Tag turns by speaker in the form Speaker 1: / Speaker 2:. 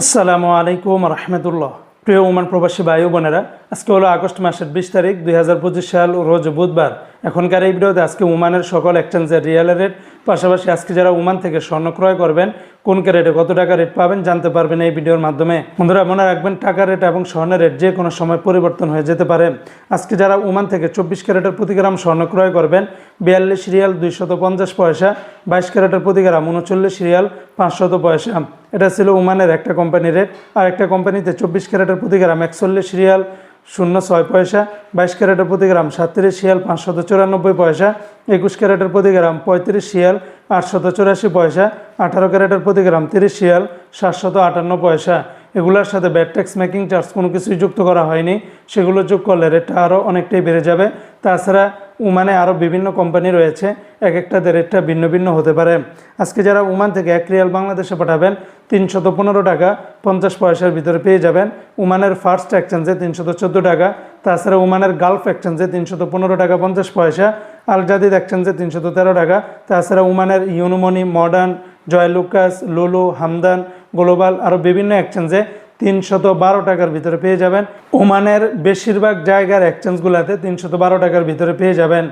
Speaker 1: আসসালামু আলাইকুম রহমতুল্লাহ। প্রিয় ওমান প্রবাসী ভাই বোনেরা, আজকে হলো আগস্ট মাসের বিশ তারিখ দু হাজার পঁচিশ সাল রোজ বুধবার। এখনকার এই ভিডিওতে আজকে ওমানের সকল এক্সচেঞ্জের রিয়েল রেট পাশাপাশি আজকে যারা ওমান থেকে স্বর্ণ ক্রয় করবেন, কোন রেটে কত টাকা রেট পাবেন জানতে পারবেন এই ভিডিওর মাধ্যমে। বন্ধুরা, মনে রাখবেন টাকা রেট এবং স্বর্ণের রেট যে কোনো সময় পরিবর্তন হয়ে যেতে পারে। আজকে যারা ওমান থেকে চব্বিশ ক্যারেটের প্রতি গ্রাম স্বর্ণ ক্রয় করবেন বিয়াল্লিশ রিয়াল দুইশত পঞ্চাশ পয়সা, বাইশ ক্যারেটের প্রতি গ্রাম উনচল্লিশ রিয়াল পাঁচশত পয়সা। এটা ছিল ওমানের একটা কোম্পানির রেট। আর একটা কোম্পানিতে চব্বিশ ক্যারেটের প্রতি গ্রাম একচল্লিশ রিয়াল শূন্য ছয় পয়সা, বাইশ ক্যারেটের প্রতি গ্রাম সাতত্রিশ শিয়াল পাঁচশত চুরানব্বই পয়সা, একুশ ক্যারেটের প্রতি গ্রাম পঁয়ত্রিশ শিয়াল আটশত চুরাশি পয়সা, আঠারো ক্যারেটের প্রতি গ্রাম তিরিশ শিয়াল সাতশত আটান্ন পয়সা। এগুলোর সাথে ব্যাট ট্যাক্স, মেকিং চার্জ কোনো কিছুই যুক্ত করা হয়নি। সেগুলো যোগ করলে রেটটা আরও অনেকটাই বেড়ে যাবে। তাছাড়া উমানে আরও বিভিন্ন কোম্পানি রয়েছে। এক একটাতে রেটটা ভিন্ন ভিন্ন হতে পারে। আজকে যারা উমান থেকে এক রিয়াল বাংলাদেশে পাঠাবেন, তিনশত পনেরো টাকা পঞ্চাশ পয়সার ভিতরে পেয়ে যাবেন। উমানের ফার্স্ট এক্সচেঞ্জে তিনশত চোদ্দ টাকা, তাছাড়া উমানের গালফ এক্সচেঞ্জে তিনশত পনেরো টাকা পঞ্চাশ পয়সা আলজাদিদ এক্সচেঞ্জে তিনশত তেরো টাকা, তাছাড়া উমানের ইউনুমনি মডার্ন জয়লুকাস লুলু হামদান গ্লোবাল আরও বিভিন্ন এক্সচেঞ্জে তিনশত বারো টাকার ভিতরে পেয়ে যাবেন। ওমানের বেশিরভাগ জায়গার এক্সচেঞ্জগুলোতে তিনশত বারো টাকার ভিতরে পেয়ে যাবেন।